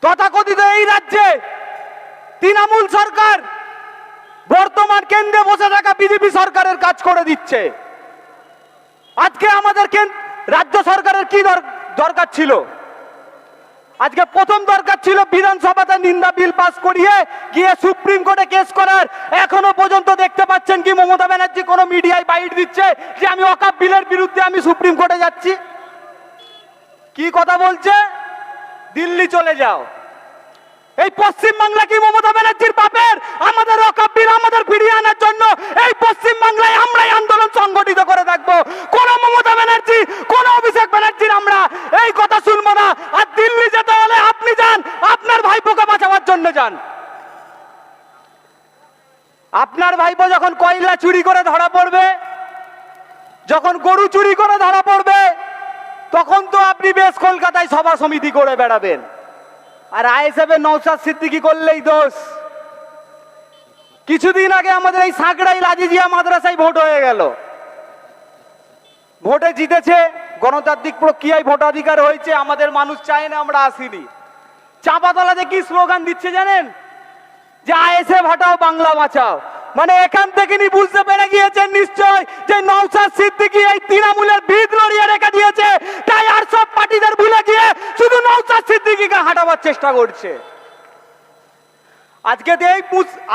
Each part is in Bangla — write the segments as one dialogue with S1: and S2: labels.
S1: তথাকথিত এই রাজ্যে তৃণমূল সরকার বর্তমান কেন্দ্রে বসে থাকা বিজেপি সরকারের কাজ করে দিচ্ছে। আজকে আমাদের রাজ্য সরকারের কি দর- দরকার ছিল? আজকে প্রথম দরকার ছিল বিধানসভাতে নিন্দা বিল পাস করিয়ে গিয়ে সুপ্রিম কোর্টে কেস করার। এখনও পর্যন্ত দেখতে পাচ্ছেন কি মমতা ব্যানার্জি কোনো মিডিয়ায় বাইট দিচ্ছে যে আমি অকাপ বিলের বিরুদ্ধে আমি সুপ্রিম কোর্টে যাচ্ছি। কি কথা বলছে? দিল্লি চলে যাও। এই পশ্চিম বাংলা কি মমতা ব্যানার্জির বাপের? আমাদের অকাপ আমাদের ফিরিয়ে আনার জন্য এই পশ্চিম বাংলায় আমরাই আন্দোলন সংগঠিত করে থাকব। কোন মমতা ব্যানার্জি, কোন অভিষেক ব্যানার্জির আমরা এই কথা শুনব না। আর দিল্লি যেতে হলে আপনি যান, আপনার ভাইপোকে বাঁচাবার জন্য যান। আপনার ভাইপো যখন কয়লা চুরি করে ধরা পড়বে, যখন গরু চুরি করে ধরা পড়বে তখন তো আপনি বেশ কলকাতায় সভা সমিতি করে বেড়াবেন। আর আইএসএফ এর নৌসাদ সিদ্দিকি করলেই দোষ। কিছুদিন আগে আমাদের এই সাঁকড়াই রাজিজিয়া মাদ্রাসায় ভোট হয়ে গেল। ভোটে জিতেছে, গণতান্ত্রিক প্রক্রিয়ায় ভোটাধিকার হয়েছে, আমাদের মানুষ চায় না আমরা আসিনি। চাপাতলাতে কি স্লোগান দিচ্ছে জানেন? যে আইএসএফ, হটাও বাংলা বাঁচাও। মানে এখান থেকে নি বুঝতে পেরে গিয়েছেন নিশ্চয় যে নৌসাদ সিদ্দিকী এই তৃণমূলের ভিত লড়িয়ে রেখে দিয়েছে। তাই আর সব পার্টিদের ভুলে গিয়ে শুধু নৌসাদ সিদ্দিকীকে হাঁটাবার চেষ্টা করছে। আজকে এই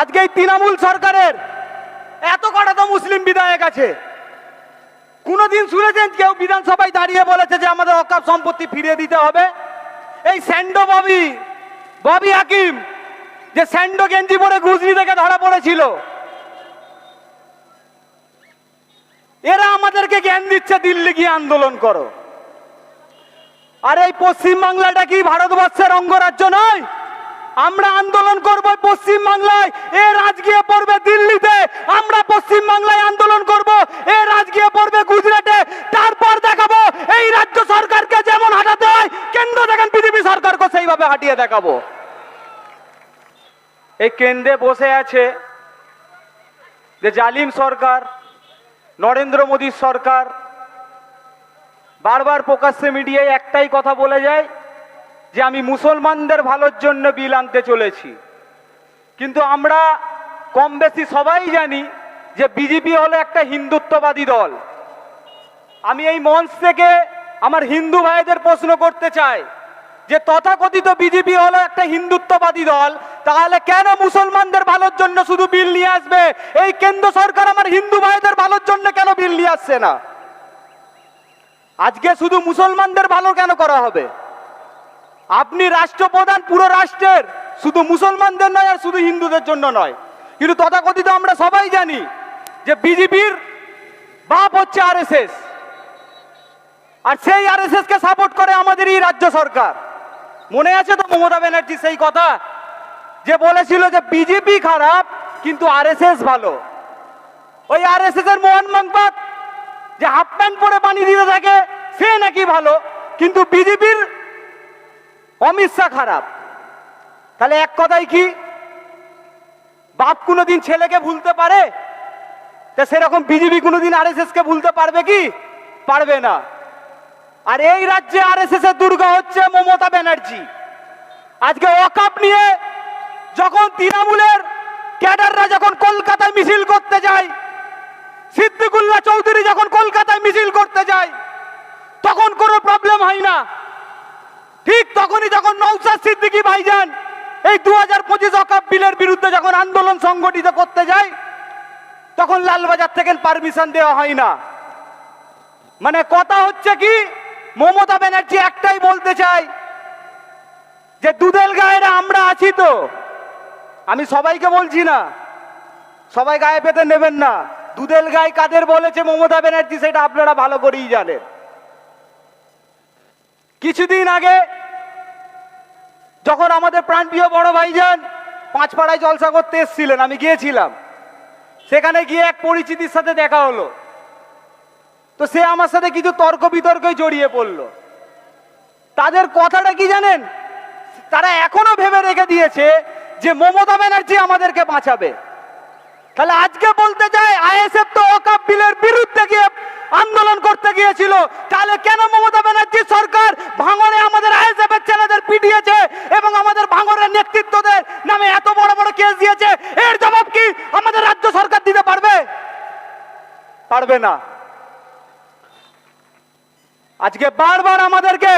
S1: আজকে এই তৃণমূল সরকারের এত কটা তো মুসলিম বিধায়ক আছে। কোনোদিন শুনেছেন কেউ বিধানসভায় দাঁড়িয়ে বলেছে যে আমাদের অকাপ সম্পত্তি ফিরিয়ে দিতে হবে? এই স্যান্ডো ববি ববি হাকিম, যে স্যান্ডো গেঞ্জি পরে গুজরি থেকে ধরা পড়েছিল। এরা আমাদেরকে জ্ঞান দিচ্ছে, দিল্লি গিয়ে আন্দোলন করো। আর এই পশ্চিম বাংলাটা কি ভারতবর্ষের অঙ্গরাজ্য নয়? আমরা আন্দোলন করব পশ্চিম বাংলায় এ রাজগীয় পড়বে দিল্লিতে, আমরা পশ্চিম বাংলায় আন্দোলন করব, এ রাজগীয় পড়বে গুজরাটে, তারপর দেখাবো এই রাজ্য সরকারকে যেমন হাঁটাতে হয়, কেন্দ্র দেখেন বিজেপি সরকারকে সেইভাবে হাঁটিয়ে দেখাবো। এই কেন্দ্রে বসে আছে যে জালিম সরকার নরেন্দ্র মোদীর সরকার বারবার প্রকাশ্যে মিডিয়ায় একটাই কথা বলে যায় যে আমি মুসলমানদের ভালোর জন্য বিল আনতে চলেছি। কিন্তু আমরা কম বেশি সবাই জানি যে বিজেপি হলো একটা হিন্দুত্ববাদী দল। আমি এই মঞ্চ থেকে আমার হিন্দু ভাইদের প্রশ্ন করতে চাই। যে তথাকথিত বিজেপি হলো একটা হিন্দুত্ববাদী দল, তাহলে কেন মুসলমানদের ভালোর জন্য শুধু বিল নিয়ে আসবে? এই কেন্দ্র সরকার আমার হিন্দু ভাইদের ভালোর জন্য কেন বিল নিয়ে আসছে না? আজকে শুধু মুসলমানদের ভালো কেন করা হবে? আপনি রাষ্ট্রপ্রধান পুরো রাষ্ট্রের, শুধু মুসলমানদের নয় আর শুধু হিন্দুদের জন্য নয়। কিন্তু তথাকথিত আমরা সবাই জানি যে বিজেপির বাপ হচ্ছে আরএসএস আর সেই আরএসএস কে সাপোর্ট করে আমাদের এই রাজ্য সরকার। মনে আছে তো মমতা ব্যানার্জি সেই কথা? যে বলেছিল যে বিজেপি খারাপ, কিন্তু আরএসএস ভালো। ওই আরএসএস এর মোহন মাংপাত যে হাফ প্যান্ট পরে পানি দিতে থাকে, সে নাকি ভালো, কিন্তু বিজেপির অমিত শাহ খারাপ। তাহলে এক কথাই কি? বাপ কোনোদিন ছেলেকে ভুলতে পারে? তা সেরকম বিজেপি কোনোদিন কে ভুলতে পারবে কি? পারবে না। আর এই রাজ্যে আরএসএস এর দুর্গা হচ্ছে মমতা ব্যানার্জি। আজকে ওয়াকাপ নিয়ে যখন তৃণমূলের ক্যাডাররা যখন কলকাতায় মিছিল করতে যায়, সিদ্দিকুল্লাহ চৌধুরী যখন কলকাতায় মিছিল করতে যায়, তখন কোনো প্রবলেম হয় না। ঠিক তখনই যখন নৌসাদ সিদ্দিকী ভাইজান এই দু হাজার পঁচিশ অকাপ বিলের বিরুদ্ধে যখন আন্দোলন সংগঠিত করতে যায়, তখন লালবাজার থেকে পারমিশন দেওয়া হয় না। মানে কথা হচ্ছে কি মমতা ব্যানার্জি একটাই বলতে চাই যে দুধেল গায়েরা আমরা আছি তো। আমি সবাইকে বলছি না, সবাই গায়ে পেতে নেবেন না। দুধেল গায়ে কাদের বলেছে মমতা ব্যানার্জি সেটা আপনারা ভালো করেই জানেন। কিছুদিন আগে যখন আমাদের প্রাণপ্রিয় বড় ভাইজান পাঁচপাড়ায় জলসা করতে এসছিলেন, আমি গিয়েছিলাম। সেখানে গিয়ে এক পরিচিতির সাথে দেখা হলো। তো সে আমার সাথে কিছু তর্ক বিতর্কে জড়িয়ে পড়ল। তাদের কথাটা কি জানেন? তারা এখনও ভেবে রেখে দিয়েছে যে মমতা ব্যানার্জি আমাদেরকে বাঁচাবে। তাহলে আজকে বলতে চাই, আইএসএফ তো ওকাপ বিলের বিরুদ্ধে গিয়ে আন্দোলন করতে গিয়েছিল। তাহলে কেন মমতা ব্যানার্জি সরকার ভাঙড়ে আমাদের আইএসএফ এর ছেলেদের পিটিয়েছে এবং আমাদের ভাঙড়ের নেতৃত্বদের নামে এত বড় বড় কেস দিয়েছে? এর জবাব কি আমাদের রাজ্য সরকার দিতে পারবে? পারবে না। আজকে বারবার আমাদেরকে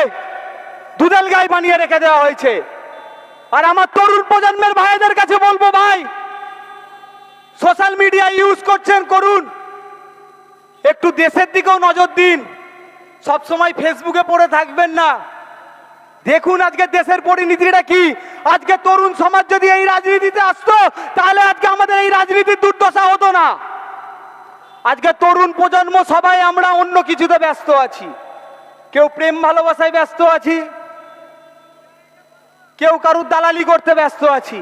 S1: দুধেল গাই বানিয়ে রেখে দেওয়া হয়েছে। আর আমার তরুণ প্রজন্মের ভাইদের কাছে বলব ভাই সোশ্যাল মিডিয়া ইউজ করছেন, করুন। একটু দেশের দিকেও নজর দিন। সব সময় ফেসবুকে পড়ে থাকবেন না। দেখুন আজকে দেশের পরিণতিটা কি। আজকে তরুণ সমাজ যদি এই রাজনীতিতে আসতো, তাহলে আজকে আমাদের এই রাজনীতির দুর্দশা হতো না। আজকে তরুণ প্রজন্ম সবাই আমরা অন্য কিছুতে ব্যস্ত আছি। কেউ প্রেম ভালোবাসায় ব্যস্ত আছি। কেউ কারুর দালালি করতে ব্যস্ত আছি।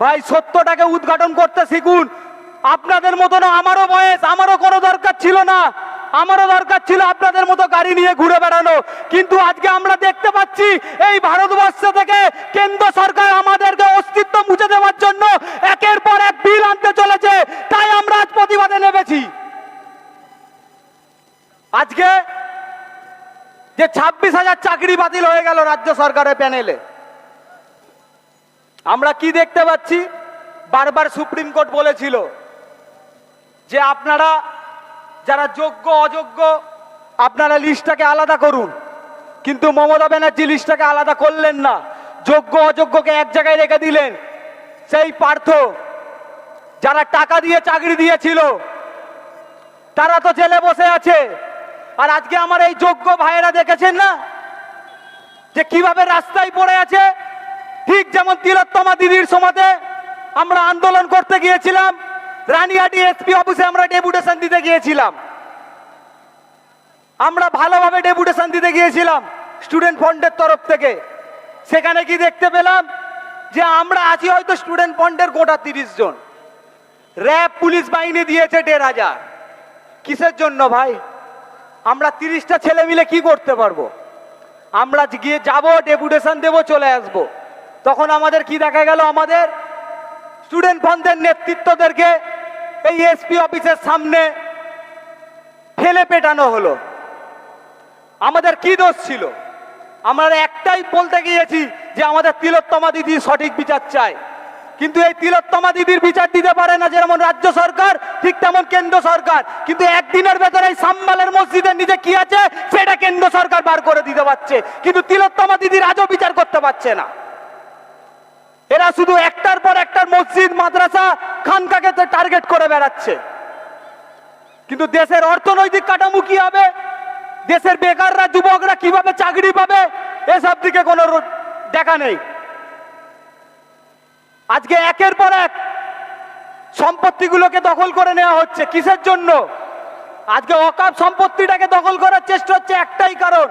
S1: ভাই, সত্যটাকে উদ্ঘাটন করতে শিখুন। আপনাদের মতো না আমারও বয়স, আমারও কোনো দরকার ছিল না। আমারও দরকার ছিল আপনাদের মতো গাড়ি নিয়ে ঘুরে বেড়ানো। কিন্তু আজকে আমরা দেখতে পাচ্ছি, এই ভারতবর্ষ থেকে কেন্দ্র সরকার আমাদেরকে অস্তিত্ব মুছে দেওয়ার জন্য একের পর এক বিল আনতে চলেছে। তাই আমরা আজ প্রতিবাদে নেমেছি। আজকে যে ছাব্বিশ হাজার চাকরি বাতিল হয়ে গেল রাজ্য সরকারের প্যানেলে। আমরা কি দেখতে পাচ্ছি? বারবার সুপ্রিম কোর্ট বলেছিল যে আপনারা যারা যোগ্য, অযোগ্য, আপনারা লিস্টটাকে আলাদা করুন। কিন্তু মমতা ব্যানার্জি লিস্টটাকে আলাদা করলেন না। যোগ্য, অযোগ্যকে এক জায়গায় রেখে দিলেন। সেই পার্থ যারা টাকা দিয়ে চাকরি দিয়েছিল, তারা তো জেলে বসে আছে। আর আজকে আমার এই যোগ্য ভাইয়েরা দেখেছেন না? যে কীভাবে রাস্তায় পড়ে আছে? ঠিক যেমন তিলোত্তমা দিদির সমাতে আমরা আন্দোলন করতে গিয়েছিলাম রানিহাটি এসপি অফিসে আমরা ডেপুটেশন দিতে গিয়েছিলাম। আমরা ভালোভাবে ডেপুটেশন দিতে গিয়েছিলাম স্টুডেন্ট ফন্ডের তরফ থেকে। সেখানে কি দেখতে পেলাম যে আমরা আছি হয়তো স্টুডেন্ট ফন্ডের গোটা তিরিশ জন। র্যাব পুলিশ বাহিনী দিয়েছে দেড় হাজার। কিসের জন্য ভাই? আমরা তিরিশটা ছেলে মিলে কি করতে পারব? আমরা গিয়ে যাব, ডেপুটেশন দেবো, চলে আসব। তখন আমাদের কি দেখা গেল? আমাদের স্টুডেন্ট ফন্ডের নেতৃত্বদেরকে এই এসপি অফিসের সামনে ফেলে পেটানো হলো। আমাদের কি দোষ ছিল? আমরা একটাই বলতে গিয়েছি যে আমাদের তিলোত্তমা দিদি সঠিক বিচার চাই কিন্তু এই তিলোত্তমা দিদির বিচার দিতে পারে না যেমন রাজ্য সরকার, ঠিক তেমন কেন্দ্র সরকার। কিন্তু একদিনের ভেতরে এই সাম্বালের মসজিদের নিজে কি আছে? সেটা কেন্দ্র সরকার বার করে দিতে পারছে। কিন্তু তিলোত্তমা দিদির আজও বিচার করতে পারছে না। এরা শুধু একটার পর একটার মসজিদ, মাদ্রাসা, খানকাকে টার্গেট করে বেড়াচ্ছে। কিন্তু দেশের অর্থনৈতিক কাঠামো কি হবে? দেশের বেকাররা, যুবকরা কীভাবে চাকরি পাবে? এসব দিকে কোনো দেখা নেই। আজকে একের পর এক সম্পত্তিগুলোকে দখল করে নেওয়া হচ্ছে। কিসের জন্য? আজকে অকাপ সম্পত্তিটাকে দখল করার চেষ্টা হচ্ছে একটাই কারণ,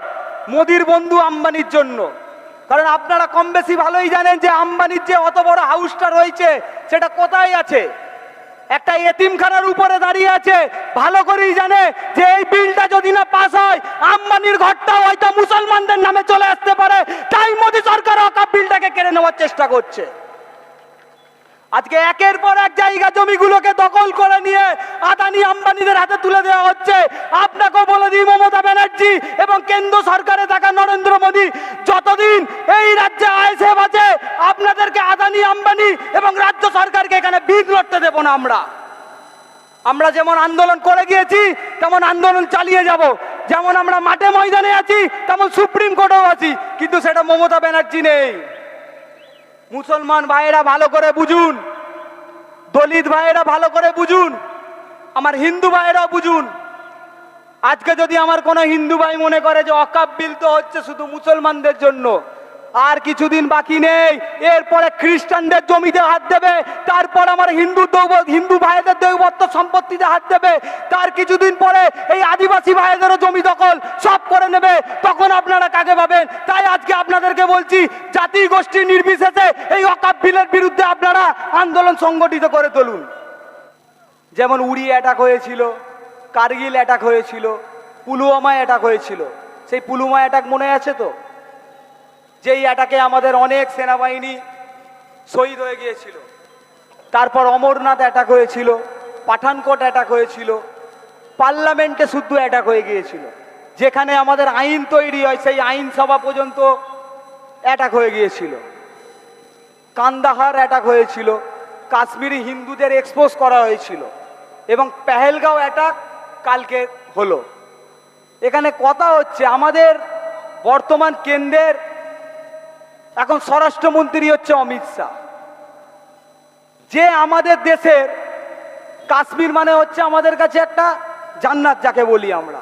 S1: মোদির বন্ধু আম্বানির জন্য। কারণ আপনারা কম বেশি ভালোই জানেন যে আম্বানির যে অত বড় হাউসটা রয়েছে, সেটা কোথায় আছে? একটা এতিমখানার উপরে দাঁড়িয়ে আছে, ভালো করেই জানে যে এই বিলটা যদি না পাস হয়, আম্বানির ঘরটাও হয়তো মুসলমানদের নামে চলে আসতে পারে। তাই মোদী সরকার অকাপ বিলটাকে কেড়ে নেওয়ার চেষ্টা করছে। আজকে একের পর এক জায়গা জমিগুলোকে দখল করে নিয়ে আদানি আম্বানিদের হাতে তুলে দেওয়া হচ্ছে। আপনাকেও বলে দিই, মমতা ব্যানার্জি এবং কেন্দ্র সরকারে থাকা নরেন্দ্র মোদী, যতদিন এই রাজ্যে আইসেফ আছে, আপনাদেরকে আদানি, আম্বানি এবং রাজ্য সরকারকে এখানে বিধ লড়তে দেবো না আমরা। আমরা যেমন আন্দোলন করে গিয়েছি, তেমন আন্দোলন চালিয়ে যাব। যেমন আমরা মাঠে ময়দানে আছি, তেমন সুপ্রিম কোর্টেও আছি, কিন্তু সেটা মমতা ব্যানার্জি নেই। মুসলমান ভাইয়েরা ভালো করে বুঝুন। দলিত ভাইয়েরা ভালো করে বুঝুন। আমার হিন্দু ভাইয়েরাও বুঝুন। আজকে যদি আমার কোনো হিন্দু ভাই মনে করে যে অকাব্যিল তো হচ্ছে শুধু মুসলমানদের জন্য আর কিছুদিন বাকি নেই। এরপরে খ্রিস্টানদের জমিতে হাত দেবে। তারপর আমার হিন্দু হিন্দু ভাইদের দৈবত্ব সম্পত্তিতে হাত দেবে। তার কিছুদিন পরে এই আদিবাসী ভাইদেরও জমি দখল সব করে নেবে। তখন আপনারা কাকে পাবেন? তাই আজকে আপনাদেরকে বলছি, জাতি গোষ্ঠী নির্বিশেষে এই অকাপ বিরুদ্ধে আপনারা আন্দোলন সংগঠিত করে তুলুন। যেমন উড়ি অ্যাটাক হয়েছিল, কার্গিল অ্যাটাক হয়েছিল পুলওয়ামায় অ্যাটাক হয়েছিল। সেই পুলওয়ামা অ্যাটাক মনে আছে তো? যেই অ্যাটাকে আমাদের অনেক সেনাবাহিনী শহীদ হয়ে গিয়েছিল, তারপর অমরনাথ অ্যাটাক হয়েছিল, পাঠানকোট অ্যাটাক হয়েছিল, পার্লামেন্টে শুদ্ধ অ্যাটাক হয়ে গিয়েছিল। যেখানে আমাদের আইন তৈরি হয়, সেই আইনসভা পর্যন্ত অ্যাটাক হয়ে গিয়েছিল। কান্দাহার অ্যাটাক হয়েছিল, কাশ্মীরি হিন্দুদের এক্সপোজ করা হয়েছিল এবং পেহেলগাঁও অ্যাটাক কালকে হলো। এখানে কথা হচ্ছে, আমাদের বর্তমান কেন্দ্রের এখন স্বরাষ্ট্রমন্ত্রী হচ্ছে অমিত শাহ। যে আমাদের দেশের কাশ্মীর মানে হচ্ছে আমাদের কাছে একটা জান্নাত যাকে বলি আমরা।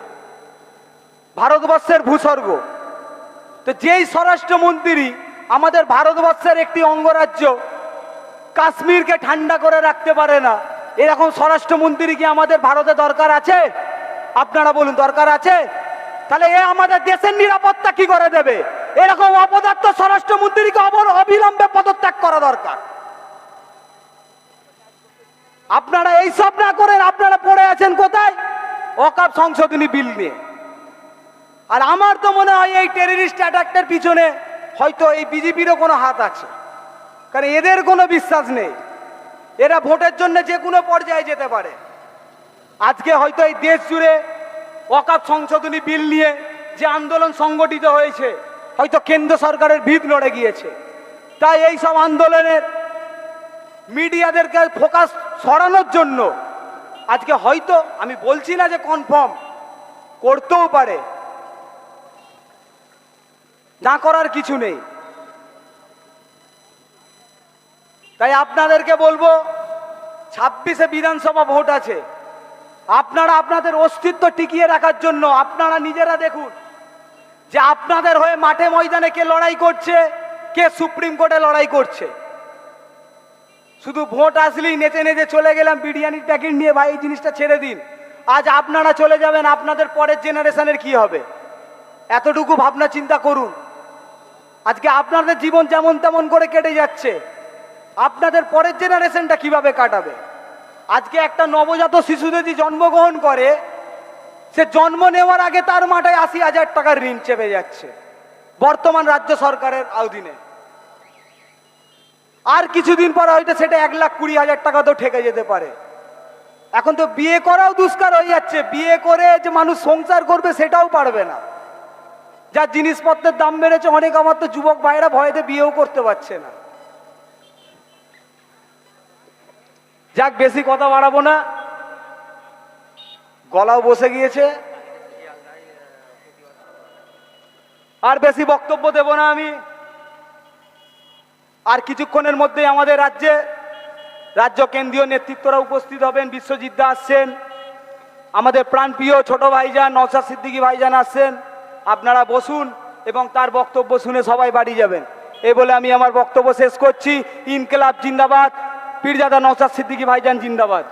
S1: ভারতবর্ষের ভূস্বর্গ। তো যেই স্বরাষ্ট্রমন্ত্রী আমাদের ভারতবর্ষের একটি অঙ্গরাজ্য কাশ্মীরকে ঠান্ডা করে রাখতে পারে না, এরকম স্বরাষ্ট্রমন্ত্রী কি আমাদের ভারতে দরকার আছে? আপনারা বলুন, দরকার আছে? তাহলে এ আমাদের দেশের নিরাপত্তা কি করে দেবে? এরকম অপদার্থ স্বরাষ্ট্রমন্ত্রীকে অবর- অবিলম্বে পদত্যাগ করা দরকার। আপনারা এই সব না করেন, আপনারা পড়ে আছেন কোথায়? অকাপ সংশোধনী বিল নিয়ে। আর আমার তো মনে হয় এই টেররিস্ট অ্যাটাকটার পিছনে হয়তো এই বিজেপিরও কোনো হাত আছে। কারণ এদের কোনো বিশ্বাস নেই। এরা ভোটের জন্য যে কোনো পর্যায়ে যেতে পারে। আজকে হয়তো এই দেশ জুড়ে অকাপ সংশোধনী বিল নিয়ে যে আন্দোলন সংগঠিত হয়েছে, হয়তো কেন্দ্র সরকারের ভিত লড়ে গিয়েছে। তাই এই সব আন্দোলনের মিডিয়াদেরকে ফোকাস সরানোর জন্য আজকে হয়তো, আমি বলছি না যে কনফার্ম করতেও পারে। না করার কিছু নেই। তাই আপনাদেরকে বলব, ছাব্বিশে বিধানসভা ভোট আছে। আপনারা আপনাদের অস্তিত্ব টিকিয়ে রাখার জন্য আপনারা নিজেরা দেখুন যে আপনাদের হয়ে মাঠে ময়দানে কে লড়াই করছে, কে সুপ্রিম কোর্টে লড়াই করছে। শুধু ভোট আসলেই নেচে নেচে চলে গেলাম, বিরিয়ানির প্যাকেট নিয়ে ভাই এই জিনিসটা ছেড়ে দিন। আজ আপনারা চলে যাবেন, আপনাদের পরের জেনারেশনের কি হবে? এতটুকু ভাবনা চিন্তা করুন। আজকে আপনাদের জীবন যেমন তেমন করে কেটে যাচ্ছে, আপনাদের পরের জেনারেশনটা কীভাবে কাটাবে? আজকে একটা নবজাত শিশু যদি জন্মগ্রহণ করে, সে জন্ম নেওয়ার আগে তার মাথায় আশি হাজার টাকার ঋণ চেপে যাচ্ছে, বর্তমান রাজ্য সরকারের অধীনে আর কিছুদিন পর হয়তো সেটা এক লাখ কুড়ি হাজার টাকা তো ঠেকে যেতে পারে। এখন তো বিয়ে করাও দুষ্কার হয়ে যাচ্ছে, বিয়ে করে যে মানুষ সংসার করবে সেটাও পারবে না। যা জিনিসপত্রের দাম বেড়েছে অনেক, আমার তো যুবক ভাইরা ভয়েতে বিয়েও করতে পারছে না। যাক, বেশি কথা বাড়াবো না। গলাও বসে গিয়েছে। আর বেশি বক্তব্য দেব না আমি। আর কিছুক্ষণের মধ্যেই আমাদের রাজ্যে রাজ্য কেন্দ্রীয় নেতৃত্বরা উপস্থিত হবেন। বিশ্বজিৎ দা আসছেন। আমাদের প্রাণপ্রিয় ছোট ভাইজান, নওশাদ সিদ্দিকী ভাইজান আসছেন। আপনারা বসুন এবং তার বক্তব্য শুনে সবাই বাড়ি যাবেন। এই বলে আমি আমার বক্তব্য শেষ করছি। ইনকেলাব জিন্দাবাদ। পীরজাদা নওসাদ সিদ্দিকী ভাইজান জিন্দাবাদ